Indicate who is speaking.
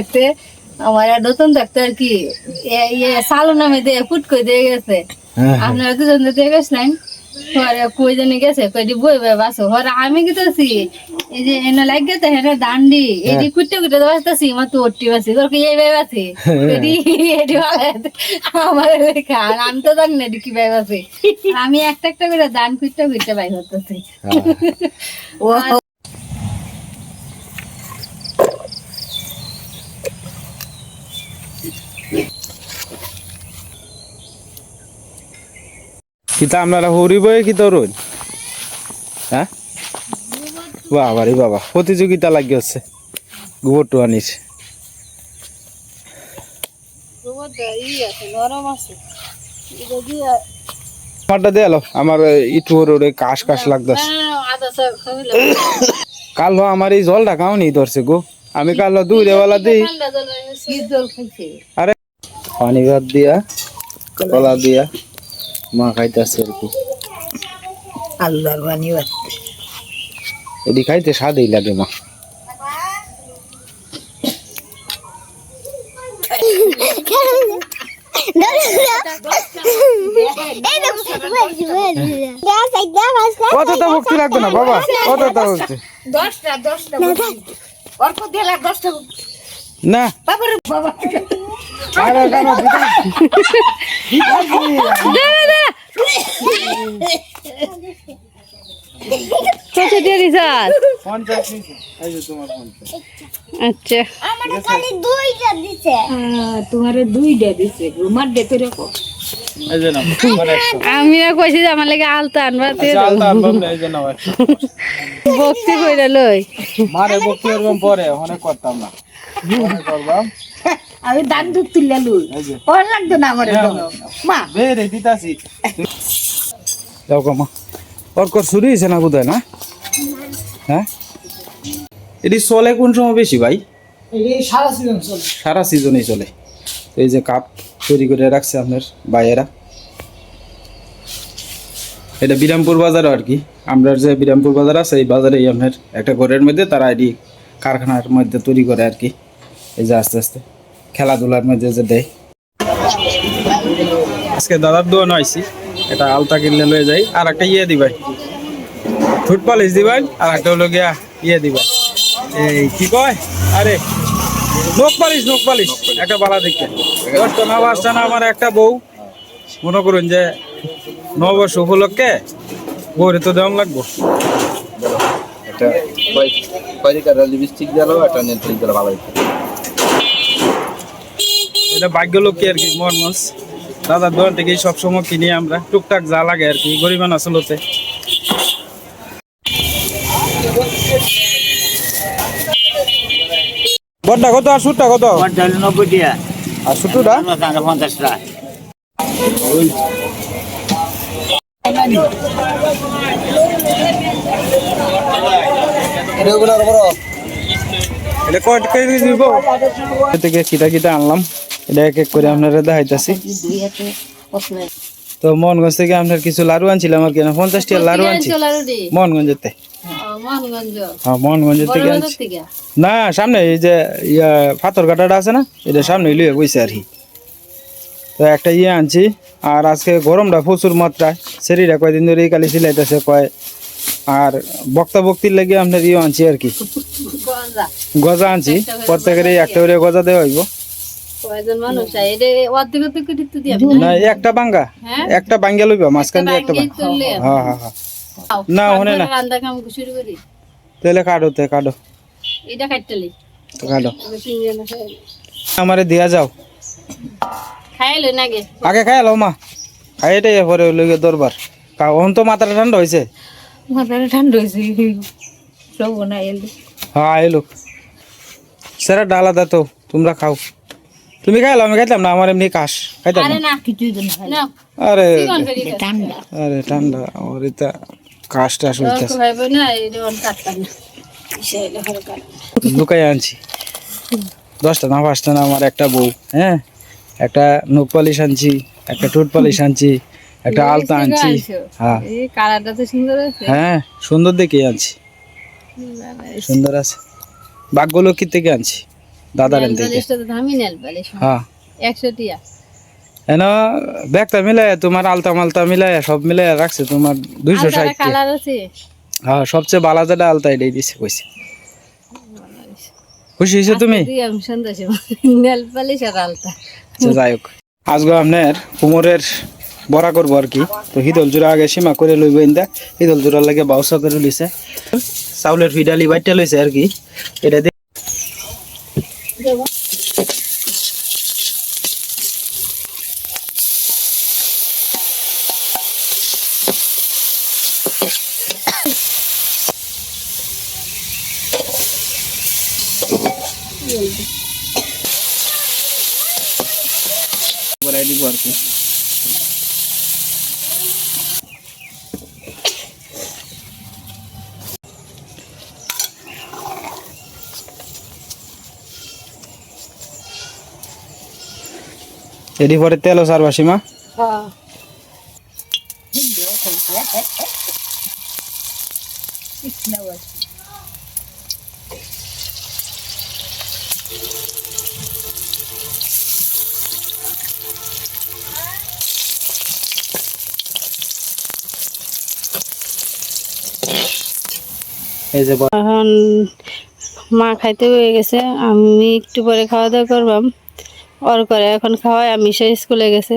Speaker 1: থাকতে আমার নতুন থাকতে আর কি সালো নামে দিয়ে ফুট করে দিয়ে গেছে।
Speaker 2: হ্যাঁ, হ্যাঁ।
Speaker 1: আপনারা দুজন দিয়ে গেছিলেন। পরে কই জানি গেছে কইটি বই বই বাসো। হরে আমি কি তোছি এই যে এনে লাগ গেছে হেনে দান্ডি এটি কুটে কুটে বাসতাছি মা তো ওটি বাসি তোর কি এই ভাই বাসি? আমার খান আমি তো জানি না কি ভাই বাসি। আমি একটা একটা করে দান কুটে কুটে বাই হতেছি ও
Speaker 2: কিতা আপনারা হরিব কি তোর হ্যাঁ? বাবা রে বাবা প্রতিযোগিতা লাগি হচ্ছে। গোবর টুয়ানির আমারটা দিয়ে আমার ইটু ওরে কাশ কাশ লাগতেছে।
Speaker 1: আদা সব খাইলে
Speaker 2: কাল আমার এই জলটা কাউনি ধরছে গো। আমি কাল দুই রেওয়ালা দিই।
Speaker 1: জল
Speaker 2: আরে পানি ভাত দিয়া কলা দিয়া। মা খাইতেছে আর কি।
Speaker 1: আল্লাহর বাণী
Speaker 2: এটি খাইতে স্বাদই লাগে মা। অতটা ভক্তি লাগবে না বাবা? অতটা ভক্তি?
Speaker 1: দশটা দশটা অল্প দিলা দশটা
Speaker 2: না।
Speaker 1: বাবার বাবা দিয়ে দিছাস
Speaker 2: যে তোমার
Speaker 1: আচ্ছা।
Speaker 3: দুইটা দিছে।
Speaker 1: আমি না কইছি যে আমার লাগে আলতা আনবা তুই
Speaker 2: চাল তো আনবাম না, এই যে নাও একশো।
Speaker 1: বক্সি কইরা লই।
Speaker 2: মারে ভক্তি এরকম পরে অনেক করতাম না। করবাম
Speaker 1: আমি দান দুধ তুললে লই। ওর লাগতো না আমার মা।
Speaker 2: বেরে দিতাছি। যাও কমা। ওর কর শুরু হয়েছে না কোথায় না? হ্যাঁ? এটি চলে কোন সময় বেশি ভাই? সারা সিজনেই চলে। তো এই যে কাপ তৈরি করে রাখছে আপনার ভাইয়েরা। এটা বিরামপুর বাজার আর কি। আমরা যে বিরামপুর বাজার আছে এই বাজারেই আপনার একটা ঘরের মধ্যে তারা এটি কারখানার মধ্যে তৈরি করে আর কি। এই যে আস্তে আস্তে। খেলাধুলার মধ্যে যে দেয়। আজকে দাদার দোয়ানো আইছি এটা আলতা কিনলে লয়ে যাই আর একটা ইয়ে দিবাই। ফুট পালিশ দিবাই আর একটা হলো গিয়া ইয়ে দিবাই। এই কি কয়? আরে নখ পালিশ নখ পালিশ একটা বালা দেখতে। দশটা না পাঁচটা না আমার একটা বউ। মনে করুন যে নববর্ষ উপলক্ষে বউরে তো দেওয়া লাগবো।
Speaker 4: একটা কয়েকটা লিপস্টিক দিলো একটা নেটফ্লিক দিলো ভালো হইতো
Speaker 2: এটা ভাগ্য লোককে আর কি মনমস দাদার দোকান থেকেই সবসময় কিনি আমরা। টুকটাক যা লাগে আর কি গরিবান আসলতে বড়টা কত আর সুটটা কত?
Speaker 5: নব্বই টিয়া
Speaker 2: আর সুটুটা?
Speaker 5: পঞ্চাশ টাকা।
Speaker 2: এটা কয় টাকা দিয়ে দিব থেকে কিটা কিটা আনলাম। এটা এক এক করে আপনারা দেখাইতেছি। তো মনগঞ্জ থেকে আপনার কিছু লাড়ু আনছিলাম আর কি না পঞ্চাশ টাকা লাড়ু আনছি।
Speaker 1: মানগঞ্জ
Speaker 2: হ্যাঁ মনগঞ্জের থেকে আনছি। না সামনে এই যে ইয়া পাথর কাটাটা আছে না এটা সামনে লুয়ে বইছে আর কি। তো একটা ইয়ে আনছি আর আজকে গরমটা প্রচুর মাত্রায়। শরীরে কয়দিন ধরে কালি সিলাইতেছে কয় আর বক্তা বক্তির লাগে আপনার ইয়ে আনছি আর কি। গজা। আনছি প্রত্যেকের এই একটা করে গজা দেওয়া হইব।
Speaker 1: কয়জন মানুষ চাই অর্ধেক অর্ধেক করে তো দিয়াম
Speaker 2: না? একটা বাঙ্গা।
Speaker 1: হ্যাঁ?
Speaker 2: একটা বাঙ্গা লইবা মাঝখান দিয়ে একটা হ্যাঁ হ্যাঁ হ্যাঁ। না, না।
Speaker 1: রান্না কাম শুরু করি।
Speaker 2: তাহলে কাটো তে কাটো।
Speaker 1: এটা কাটতেলি
Speaker 2: কাটো। আমারে দিয়া যাও।
Speaker 1: খাইলো নাগে
Speaker 2: আগে? খাই লো মা। খাই এটাই পরে লইগে দরবার। কারণ তো মাথাটা ঠান্ডা হয়েছে
Speaker 1: মাথাটা ঠান্ডা হয়েছে সব না এলি।
Speaker 2: হ্যাঁ এলো। সেরা তো তোমরা খাও। তুমি খাইলো আমি খাইতাম না আমার এমনি কাশ। খাইতাম
Speaker 1: আরে
Speaker 2: না। আরে
Speaker 1: ঠান্ডা।
Speaker 2: আরে ঠান্ডা আমার এটা কাশ। টাশ হইতেছে লুকাই আনছি। দশটা না পাঁচটা না আমার একটা বউ হ্যাঁ? একটা নখ পালিশ আনছি একটা ঠোঁট পালিশ আনছি একটা আলতা আনছি হ্যাঁ।
Speaker 1: এই কালারটা তো সুন্দর আছে।
Speaker 2: হ্যাঁ সুন্দর দেখে আনছি। সুন্দর আছে। ভাগ্যলক্ষ্মী থেকে আনছি। দাদার
Speaker 1: নেল
Speaker 2: থেকে
Speaker 1: পালিশটা তো দামি নেল পালিশ।
Speaker 2: হ্যাঁ। এন ব্যাগটা মিলাই তোমার আলতা মালতা মিলাই সব মিলাই রাখছে তোমার দুইশো ষাট হ্যাঁ সবচেয়ে বালা যেটা আলতা এটাই দিছে কইছে। খুশি হয়েছো তুমি?
Speaker 1: আর আলতা।
Speaker 2: আচ্ছা যাই হোক। আজকে আপনার কুমোরের বড়া করব আর কি। তো হিদল জোড়া আগে সীমা করে লইব ইন্দা হিদল জোড়ার লাগে বাউসা করে লইছে। চাউলের ফিডালি বাইটটা লইছে আর কি। এটা দিয়ে বড়াই দিব আর এডি পরে তেল সারবা সীমা।
Speaker 1: হ্যাঁ।
Speaker 2: এই যে
Speaker 1: এখন মা খাইতে হয়ে গেছে আমি একটু পরে খাওয়া দাওয়া করবাম। ওর করে এখন খাওয়াই আমি সে স্কুলে গেছে।